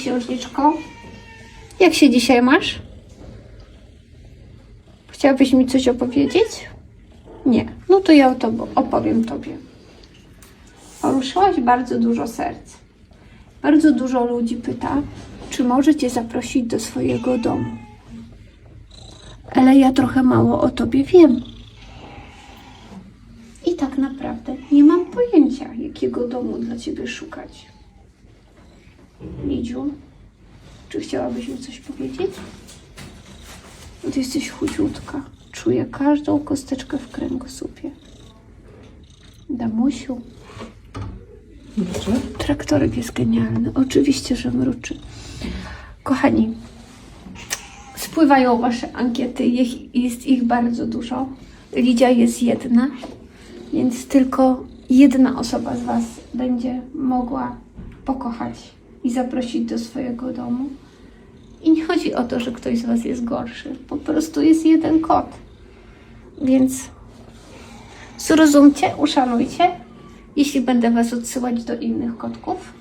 księżniczko. Jak się dzisiaj masz? Chciałabyś mi coś opowiedzieć? Nie. No to ja to opowiem tobie. Poruszyłaś bardzo dużo serc. Bardzo dużo ludzi pyta, czy może cię zaprosić do swojego domu. Ale ja trochę mało o tobie wiem. I tak naprawdę nie mam pojęcia, jakiego domu dla ciebie szukać. Lidziu, czy chciałabyś mi coś powiedzieć? Ty jesteś chudziutka. Czuję każdą kosteczkę w kręgosłupie. Damusiu, Dobrze? traktorek jest genialny. Oczywiście, że mruczy. Kochani, spływają wasze ankiety. Jest ich bardzo dużo. Lidia jest jedna, więc tylko jedna osoba z was będzie mogła pokochać i zaprosić do swojego domu. I nie chodzi o to, że ktoś z was jest gorszy. Po prostu jest jeden kot. Więc zrozumcie, uszanujcie, jeśli będę was odsyłać do innych kotków.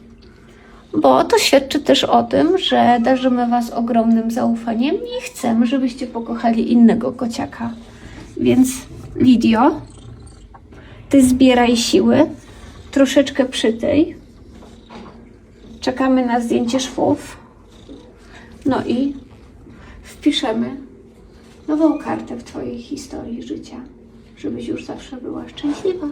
Bo to świadczy też o tym, że darzymy was ogromnym zaufaniem i chcemy, żebyście pokochali innego kociaka. Więc Lidio, ty zbieraj siły, troszeczkę przytyj. Czekamy na zdjęcie szwów. No i wpiszemy nową kartę w Twojej historii życia, żebyś już zawsze była szczęśliwa.